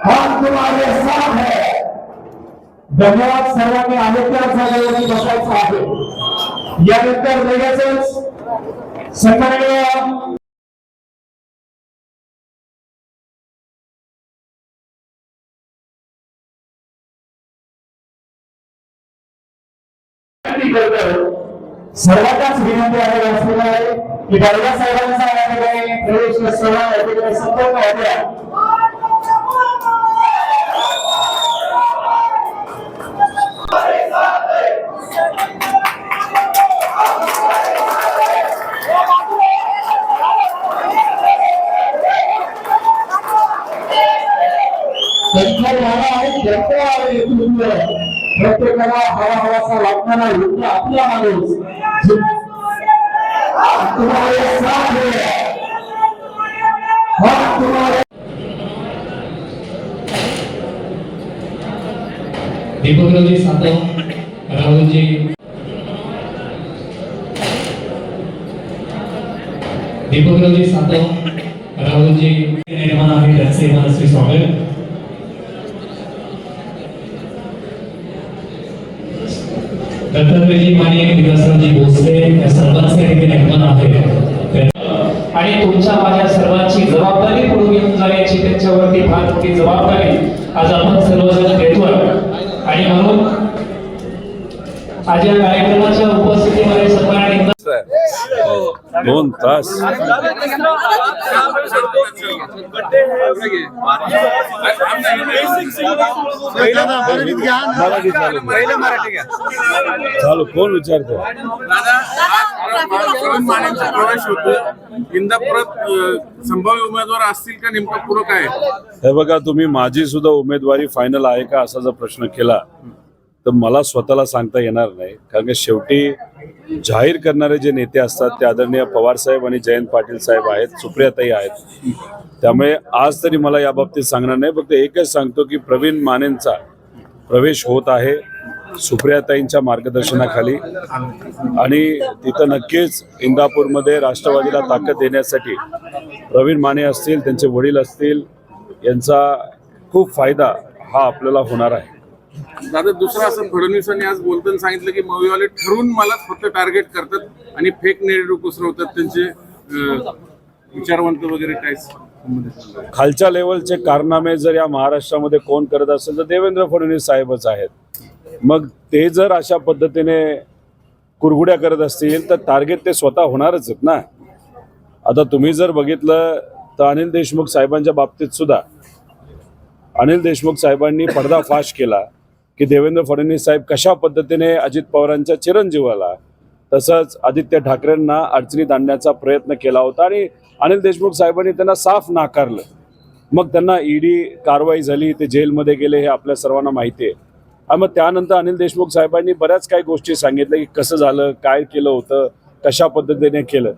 हम तुम्हारे साथ है। धन्यवाद सर्वांनी त्या जागेवरती बसायचं आहे यानंतर लगेचच सर्वांनाच विनंती आहे की गाडगा साहेबांचा या ठिकाणी प्रत्येकाला हवा हवासा लागणारा योग्य आपला माणूस जे- तुम्हारे साथ है हम तुम्हारे दीपकरावजी सातव राहुलजी दीपकरावजी सातव राहुलजी निर्माण आहे त्यांचे मनस्वी स्वागत दत्तात्रयजी माने विकासरावजी भोसले या सर्वांचे देखील निर्माण आहे आणि तुमच्या माझ्या सर्वांची जबाबदारी पुढे घेऊन जाण्याची त्यांच्यावरती फार मोठी जबाबदारी आज आपण सर्वजण घेतोय. आणि म्हणून आज या कार्यक्रमाच्या उपस्थितीमध्ये सन्मान दोन तास. चालू कोण विचारतो प्रवेश होतो इंदापुरात अ, संभाव्य उमेदवार असतील का नेमकं पुढं काय? हे बघा तुम्ही माझी सुद्धा उमेदवारी फायनल आहे का असा जर प्रश्न केला तर मला स्वतःला सांगता येणार नाही. कारण की शेवटी जाहीर करणारे जे नेते असतात ते आदरणीय पवार साहेब आणि जयंत पाटील साहेब आहेत सुप्रियाताई आहेत. त्यामुळे आज तरी मला या बाबतीत सांगणार नाही. फक्त एकच सांगतो की प्रवीण मानेंचा प्रवेश होत आहे सुप्रियाताईंच्या मार्गदर्शनाखाली. आणि तिथं नक्कीच इंदापूरमध्ये राष्ट्रवादीला ताकद देण्यासाठी प्रवीण माने असतील त्यांचे वडील असतील यांचा खूप फायदा हा आपल्याला होणार आहे. दादा दुसरं असं फडणवीसांनी आज बोलताना सांगितलं की मवीवाले ठरून मला फक्त टार्गेट करतात आणि फेक नेरेटिव्ह पसरवतात त्यांचे विचारवंत वगैरे काय खालच्या लेवलचे कारनामे जर या महाराष्ट्रामध्ये कोण करत असेल तर देवेंद्र फडणवीस साहेबच आहेत. मग ते जर अशा पद्धतीने कुरघुड्या करत असतील तर टार्गेट ते स्वतः होणारच आहेत ना. आता तुम्ही जर बघितलं तर अनिल देशमुख साहेबांच्या बाबतीत सुद्धा अनिल देशमुख साहेबांनी पर्दाफाश केला. की देवेंद्र फडणवीस साहेब कशा पद्धतीने अजित पवारांच्या चिरंजीवाला तसंच आदित्य ठाकरेंना अडचणीत आणण्याचा प्रयत्न केला होता आणि अनिल देशमुख साहेबांनी त्यांना साफ नाकारलं. मग त्यांना ईडी कारवाई झाली ते जेलमध्ये गेले हे आपल्या सर्वांना माहिती आहे. आणि मग त्यानंतर अनिल देशमुख साहेबांनी बऱ्याच काही गोष्टी सांगितल्या की कसं झालं काय केलं होतं कशा पद्धतीने केलं.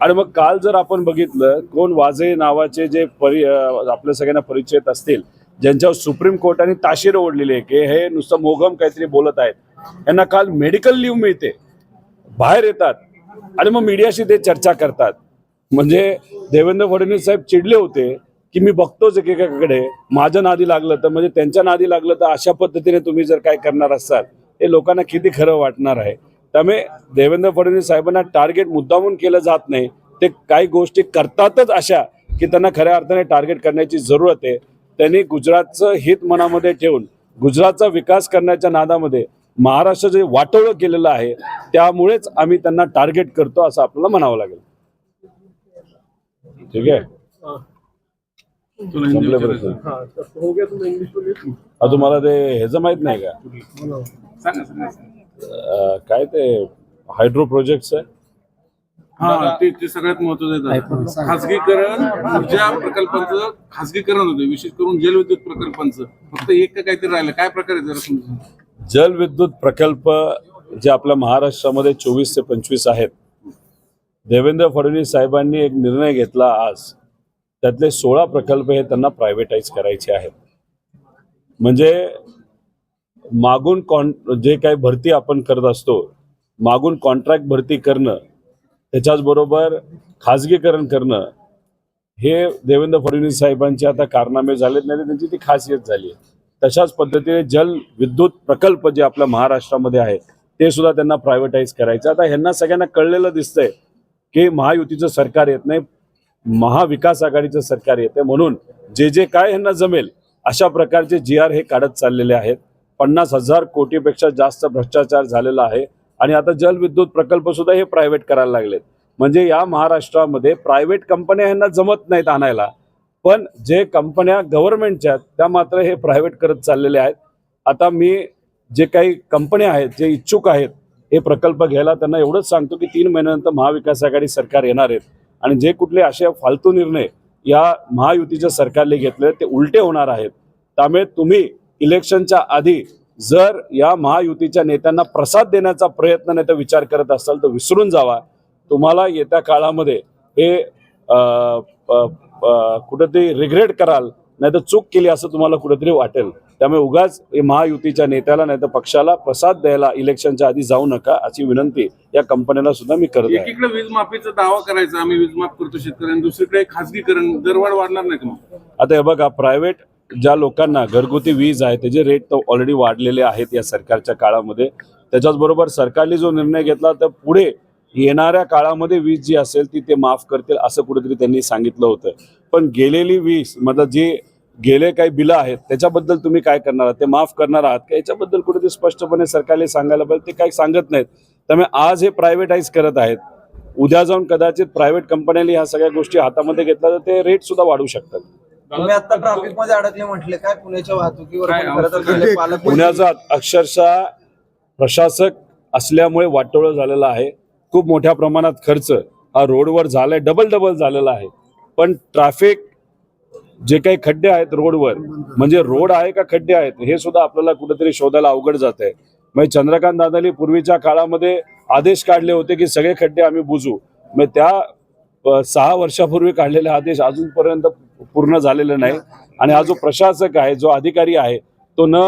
आणि मग काल जर आपण बघितलं कोण वाजे नावाचे जे परि आपल्या सगळ्यांना परिचित असतील ज्यांच्यावर सुप्रीम कोर्टाने ताशीर ओढलेली आहे की हे नुसतं मोघम काहीतरी बोलत आहेत. यांना काल मेडिकल लिव्ह मिळते. बाहेर येतात आणि मग मीडियाशी ते चर्चा करतात. म्हणजे देवेंद्र फडणवीस साहेब चिडले होते की मी बघतोच एकेकाकडे. माझं नादी लागलं तर म्हणजे त्यांच्या नादी लागलं तर अशा पद्धतीने तुम्ही जर काय करणार असाल हे लोकांना किती खरं वाटणार आहे. त्यामुळे देवेंद्र फडणवीस साहेबांना टार्गेट मुद्दामून केलं जात नाही. ते काही गोष्टी करतातच अशा की त्यांना खऱ्या अर्थाने टार्गेट करण्याची जरूरत आहे. त्यांनी गुजरातचं हित मनामध्ये ठेवून गुजरातचा विकास करण्याच्या नादामध्ये महाराष्ट्र जे वाटोळं केलेलं आहे त्यामुळेच आम्ही त्यांना टार्गेट करतो असं आपल्याला म्हणावं लागेल. ठीक आहे? हा तुम्हाला ते ह्याचं माहीत नाही का? काय ते हायड्रो प्रोजेक्ट आहे? हा ते ते सगळ्यात महत्वाचं आहे. खासगीकरण ऊर्जा प्रकल्पांचं खासगीकरण होतं विशेष करून जलविद्युत प्रकल्पांचं. फक्त एक का काहीतरी राहिलं. काय प्रकारे जरा समजून जलविद्युत प्रकल्प जे आपल्या महाराष्ट्रामध्ये चोवीस ते पंचवीस आहेत. देवेंद्र फडणवीस साहेबांनी एक निर्णय घेतला आज. त्यातले सोळा प्रकल्प हे त्यांना प्रायव्हेटाईज करायचे आहेत. म्हणजे मागून कॉन जे काही भरती आपण करत असतो मागून कॉन्ट्रॅक्ट भरती करणं त्याच्याचबरोबर खाजगीकरण करणं हे देवेंद्र फडणवीस साहेबांचे आता कारनामे झालेत नाही त्यांची ती खासियत झाली आहे. तशाच पद्धतीने जल विद्युत प्रकल्प जे आपल्या महाराष्ट्रामध्ये आहे ते सुद्धा त्यांना प्रायव्हेटाईज करायचं आता ह्यांना सगळ्यांना कळलेलं दिसतंय की महायुतीचं सरकार येत नाही महाविकास आघाडीचं सरकार येते म्हणून जे जे काय ह्यांना जमेल अशा प्रकारचे जी आर हे काढत चाललेले आहेत. पन्नास हजार कोटीपेक्षा जास्त भ्रष्टाचार झालेला आहे. आणि आता जलविद्युत प्रकल्प सुद्धा हे प्रायव्हेट करायला लागलेत. म्हणजे या महाराष्ट्रामध्ये प्रायव्हेट कंपन्या ह्यांना जमत नाहीत आणायला. पण जे कंपन्या गव्हर्नमेंटच्या आहेत त्या मात्र हे प्रायव्हेट करत चाललेले आहेत. आता मी जे काही कंपन्या आहेत जे इच्छुक आहेत हे प्रकल्प घ्यायला त्यांना एवढंच सांगतो की तीन महिन्यानंतर महाविकास आघाडी सरकार येणार आहेत आणि जे कुठले असे फालतू निर्णय या महायुतीच्या सरकारने घेतले ते उलटे होणार आहेत. त्यामुळे तुम्ही इलेक्शनच्या आधी जर या महायुतीच्या नेत्यांना प्रसाद देण्याचा प्रयत्न नाही तर विचार करत असाल तर विसरून जावा. तुम्हाला येत्या काळामध्ये हे कुठेतरी रिग्रेट कराल नाही तर चूक केली असं तुम्हाला कुठेतरी वाटेल. त्यामुळे उगाच महायुतीच्या नेत्याला नाही तर पक्षाला प्रसाद द्यायला इलेक्शनच्या आधी जाऊ नका अशी विनंती या कंपन्यांना सुद्धा मी करत एकीकडे वीज माफीचा दावा करायचा आम्ही वीज माफ करतो शेतकऱ्यांना. दुसरीकडे खासगीकरण दरवाढ वाढणार नाही का मग? आता हे बघा प्रायव्हेट ज्या लोकांना घरगुती वीज आहे त्याचे रेट तर ऑलरेडी वाढलेले आहेत या सरकारच्या काळामध्ये. त्याच्याचबरोबर सरकारने जो निर्णय घेतला तर पुढे येणाऱ्या काळामध्ये वीज जी असेल ती ते माफ करतील असं कुठेतरी त्यांनी सांगितलं होतं. पण गेलेली वीज मतलब जे गेले काही बिलं आहेत त्याच्याबद्दल तुम्ही काय करणार आहात? ते माफ करणार आहात का? याच्याबद्दल कुठेतरी स्पष्टपणे सरकारने सांगायला पाहिजे. ते काही सांगत नाहीत. त्यामुळे आज हे प्रायव्हेटाईज करत आहेत. उद्या जाऊन कदाचित प्रायव्हेट कंपन्यांनी ह्या सगळ्या गोष्टी हातामध्ये घेतल्या तर ते रेट सुद्धा वाढू शकतात. तुम्ही आता ट्रॅफिकमध्ये अडकले म्हटले काय पुण्याच्या वाहतुकीवर काय पण खरं तर अवस्था? गेले पालक पुण्याचा अक्षरशः प्रशासक असल्यामुळे वाटोळं झालेलं आहे. खूप मोठ्या प्रमाणात खर्च हा रोडवर झालाय डबल डबल झालेला आहे. पण ट्रॅफिक जे काही खड्डे आहेत रोडवर म्हणजे रोड आहे का खड्डे आहेत हे सुद्धा आपल्याला कुठेतरी शोधायला अवघड जात आहे. म्हणजे चंद्रकांत दादानी पूर्वीच्या काळामध्ये आदेश काढले होते की सगळे खड्डे आम्ही बुजू. मग त्या अ, सहा वर्षापूर्वी काढलेले आदेश अजूनपर्यंत पूर्ण झालेलं नाही. आणि हा जो प्रशासक आहे जो अधिकारी आहे तो न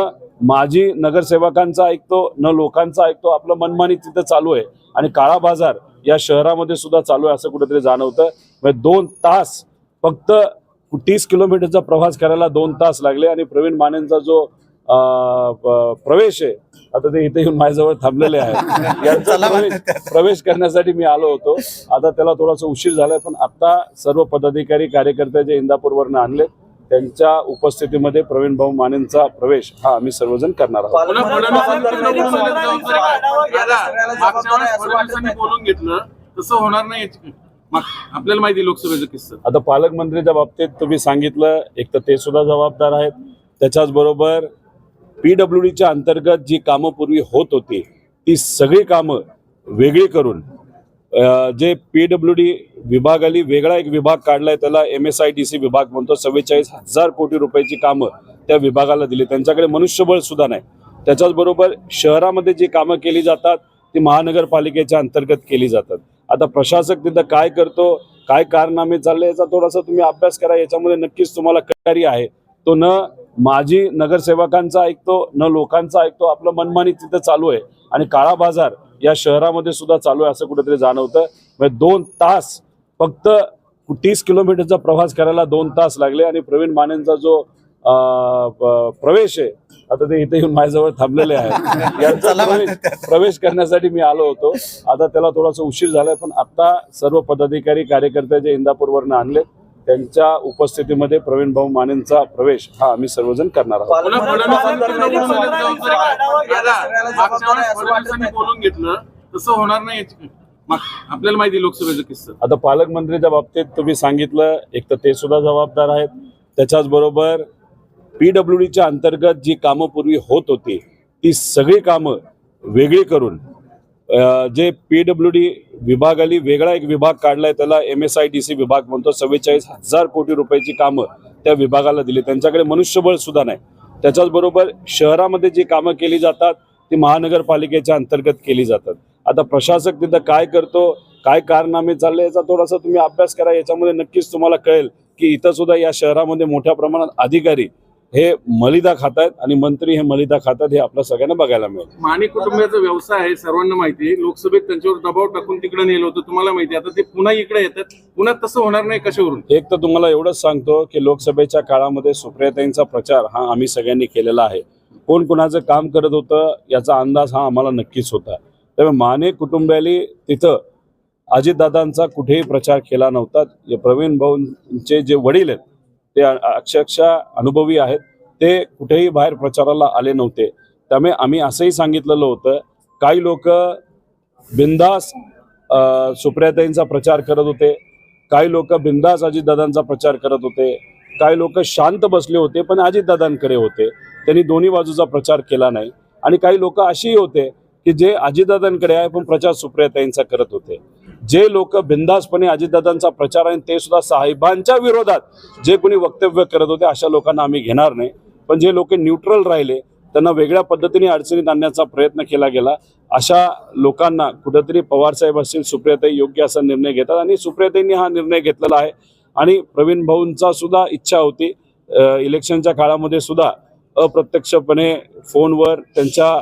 माजी नगरसेवकांचा ऐकतो न लोकांचा ऐकतो आपलं मनमानी तिथं चालू आहे. आणि काळा बाजार या शहरामध्ये सुद्धा चालू आहे असं कुठेतरी जाणवतं. दोन तास फक्त तीस किलोमीटरचा प्रवास करायला दोन तास लागले आणि प्रवीण मानेंचा जो प्रवेश आहे. आता ते इथे येऊन माझ्याजवळ थांबलेले आहेत. यांचा प्रवेश प्रवेश करण्यासाठी मी आलो होतो. आता त्याला थोडासा उशीर झालाय पण आता सर्व पदाधिकारी कार्यकर्ते जे इंदापूरवरनं आणले त्यांच्या उपस्थितीमध्ये प्रवीण भाऊ मानेंचा प्रवेश हा आम्ही सर्वजण करणार आहोत. तसं होणार नाही आपल्याला माहिती लोकसभेचा किस्सा. आता पालकमंत्रीच्या बाबतीत तुम्ही सांगितलं एक तर ते सुद्धा जबाबदार आहेत. त्याच्याच बरोबर पीडब्ल्यू डीच्या अंतर्गत जी कामं पूर्वी होत होती ती सगळी कामं वेगळी करून जे पीडब्ल्यू डी विभागाली वेगळा एक विभाग काढलाय त्याला M S I D C विभाग म्हणतो सव्वेचाळीस हजार कोटी रुपयाची कामं त्या विभागाला दिली. त्यांच्याकडे मनुष्यबळ सुद्धा नाही. त्याच्याच बरोबर शहरामध्ये जी कामं केली जातात ती महानगरपालिकेच्या अंतर्गत केली जातात. आता प्रशासक तिथं काय करतो काय कारनामे चालले याचा थोडासा तुम्ही अभ्यास करा याच्यामध्ये नक्कीच तुम्हाला कटारी आहे. तो न माजी नगरसेवकांचा ऐकतो न लोकांचा ऐकतो आपलं मनमानी तिथं चालू आहे. आणि काळा बाजार या शहरामध्ये सुद्धा चालू आहे असं कुठेतरी जाणवतं. म्हणजे दोन तास फक्त तीस किलोमीटरचा प्रवास करायला दोन तास लागले आणि प्रवीण मानेंचा जो प्रवेश आहे आता ते इथे येऊन माझ्याजवळ थांबलेले यांचा प्रवेश प्रवेश करण्यासाठी मी आलो होतो. आता त्याला थोडासा उशीर झालाय पण आता सर्व पदाधिकारी कार्यकर्ते जे इंदापूरवरनं आणले त्यांच्या उपस्थितीमध्ये प्रवीण भाऊ मानेंचा प्रवेश हा आम्ही सर्वजण करणार आहोत. तसं होणार नाही. आपल्याला माहिती आहे लोकसभेचा किस्सा. आता पालकमंत्रीच्या बाबतीत तुम्ही सांगितलं एक तर ते सुद्धा जबाबदार आहेत. त्याच्याच बरोबर पीडब्ल्यू डीच्या अंतर्गत जी कामं पूर्वी होत होती ती सगळी कामं वेगळी करून जे पी डब्ल्यू डी विभागाली वेगळा एक विभाग काढलाय त्याला M S I D C विभाग म्हणतो. चव्वेचाळीस हजार कोटी रुपयाची कामं त्या विभागाला दिली. त्यांच्याकडे मनुष्यबळ सुद्धा नाही. त्याच्याचबरोबर शहरामध्ये जी कामं केली जातात ती महानगरपालिकेच्या अंतर्गत केली जातात. आता प्रशासक तिथं काय करतो काय कारनामे चालले याचा थोडासा तुम्ही अभ्यास करा. याच्यामध्ये नक्कीच तुम्हाला कळेल की इथं सुद्धा या शहरामध्ये मोठ्या प्रमाणात अधिकारी हे मलिदा खातायत आणि मंत्री हे मलिदा खातात हे आपल्या सगळ्यांना बघायला मिळेल. माने कुटुंबियाचा व्यवसाय आहे सर्वांना माहिती आहे. लोकसभेत त्यांच्यावर दबाव टाकून तिकडे नेलं होतं तुम्हाला माहिती आहे. आता ते पुन्हा इकडे येतात. पुन्हा तसं होणार नाही कशावरून? एक तर तुम्हाला एवढंच सांगतो की लोकसभेच्या काळामध्ये सुप्रियाताईंचा प्रचार हा आम्ही सगळ्यांनी केलेला आहे. कोण कोणाचं काम करत होतं याचा अंदाज हा आम्हाला नक्कीच होता. त्यामुळे माने कुटुंबियाली तिथं अजितदादांचा कुठेही प्रचार केला नव्हता. जे प्रवीण भाऊंचे जे वडील आहेत ते अक्षरशः अनुभवी आहेत. ते कुठेही बाहेर प्रचाराला आले नव्हते. त्यामुळे आम्ही असंही सांगितलेलं होतं काही लोक बिंदास सुप्रियाताईंचा प्रचार करत होते. काही लोक बिंदास अजितदादांचा प्रचार करत होते. काही लोक शांत बसले होते पण अजितदादांकडे होते. त्यांनी दोन्ही बाजूचा प्रचार केला नाही. आणि काही लोक अशीही होते की जे अजितदादांकडे आहे पण प्रचार सुप्रियाताईंचा करत होते. जे लोक बिंदासपणे अजितदादांचा प्रचार आहे ते सुद्धा साहेबांच्या विरोधात जे कोणी वक्तव्य करत होते अशा लोकांना आम्ही घेणार नाही. पण जे लोक न्यूट्रल राहिले त्यांना वेगळ्या पद्धतीने अडचणीत आणण्याचा प्रयत्न केला गेला. अशा लोकांना कुठंतरी पवारसाहेब असतील सुप्रियाताई योग्य असा निर्णय घेतात आणि सुप्रियाताईंनी हा निर्णय घेतलेला आहे. आणि प्रवीण भाऊंचा सुद्धा इच्छा होती. इलेक्शनच्या काळामध्ये सुद्धा अप्रत्यक्षपणे फोनवर त्यांच्या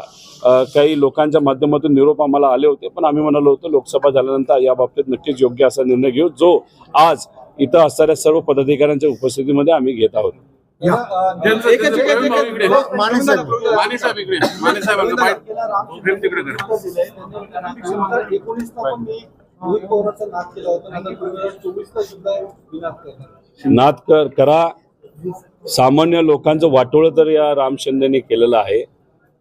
काही लोकांच्या माध्यमातून निरोप आम्हाला आले होते पण आम्ही म्हणालो होतो लोकसभा झाल्यानंतर या बाबतीत नक्कीच योग्य असा निर्णय घेऊ जो आज इथं असणाऱ्या सर्व पदाधिकाऱ्यांच्या उपस्थितीमध्ये आम्ही घेत आहोत. त्यांचं- एक- एक- त्यांचं एक- प्रवीण भाऊ इकडे. एक- माने साहेब. माने साहेब इकडे. माने साहेबांचं बाहेर. फ्रेम तिकडे करा. एकोणीसला पण मी रोहित पवारांचा नाद केला होता नंतर दोन हजार चोवीसला सुद्धा विनाश करणार नाद कर करा. सामान्य लोकांचं वाटोळं तर या राम शिंदेने केलेलं आहे.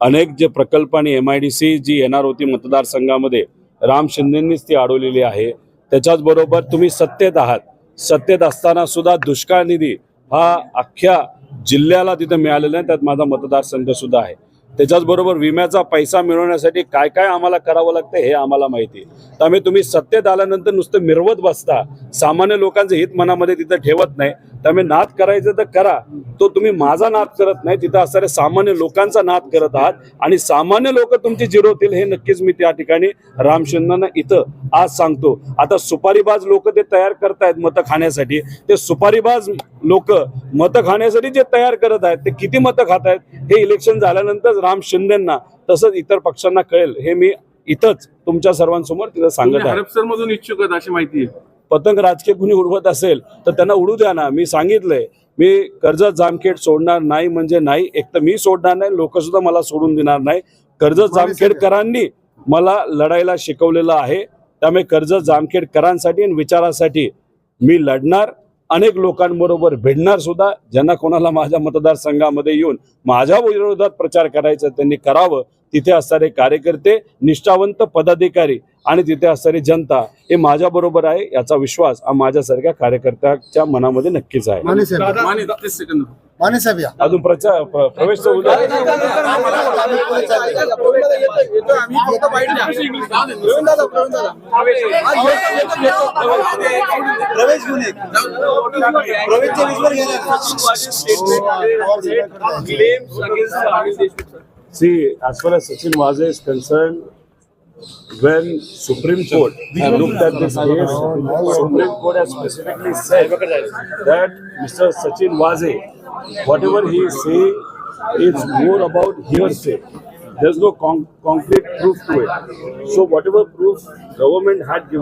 अनेक जे प्रकल्प आणि एम आय डी सी जी येणार होती मतदारसंघामध्ये राम शिंदेंनीच ती अडवलेली आहे. त्याच्याचबरोबर तुम्ही सत्तेत आहात. सत्तेत असताना सुद्धा दुष्काळ निधी हा अख्ख्या जिल्ह्याला तिथं मिळालेला आहे. त्यात माझा मतदारसंघ सुद्धा आहे. त्याच्याचबरोबर विम्याचा पैसा मिळवण्यासाठी काय काय आम्हाला करावं लागतं हे आम्हाला माहिती आहे. त्यामुळे तुम्ही सत्तेत आल्यानंतर नुसतं मिरवत बसता. सामान्य लोकांचं हित मनामध्ये तिथं ठेवत नाही. त्यामुळे नाद करायचं तर करा. तो तुम्ही माझा नाद करत नाही तिथं असणाऱ्या सामान्य लोकांचा नाद करत आहात. आणि सामान्य लोक तुमची जिरवतील हे नक्कीच मी त्या ठिकाणी राम शिंदेना इथं आज सांगतो. आता सुपारीबाज लोक ते तयार करतायत मतं खाण्यासाठी. ते सुपारीबाज लोक मतं खाण्यासाठी जे तयार करत आहेत ते किती मतं खात आहेत हे इलेक्शन झाल्यानंतर राम शिंदेना तसंच इतर पक्षांना कळेल. हे मी इथंच तुमच्या सर्वांसमोर तिथं सांगत आहे. इच्छुक अशी माहिती आहे. पतंग राजकीय कुणी उडवत असेल तर त्यांना उडू द्या ना. मी सांगितलंय मी कर्जत जामखेड सोडणार नाही म्हणजे नाही. एक तर मी सोडणार नाही लोक सुद्धा मला सोडून देणार नाही. कर्जत जामखेडकरांनी मला लढायला शिकवलेलं आहे. त्यामुळे कर्जत जामखेडकरांसाठी आणि विचारासाठी मी लढणार. अनेक लोकांबरोबर भिडणार सुद्धा. ज्यांना कोणाला माझ्या मतदारसंघामध्ये येऊन माझ्या विरोधात प्रचार करायचा त्यांनी करावं. तिथे असणारे कार्यकर्ते निष्ठावंत पदाधिकारी आणि तिथे असणारी जनता हे माझ्या बरोबर आहे याचा विश्वास हा माझ्यासारख्या कार्यकर्त्याच्या मनामध्ये नक्कीच आहे माने साहेब या अजून प्रचार प्र- प्रवेश See, as far as Sachin Waze is concerned, when Supreme Court looked at this case, Supreme Court has specifically said that Mr. Sachin Waze, whatever he is saying, is more about hearsay. There's no con- concrete proof to it. So whatever proof government had given.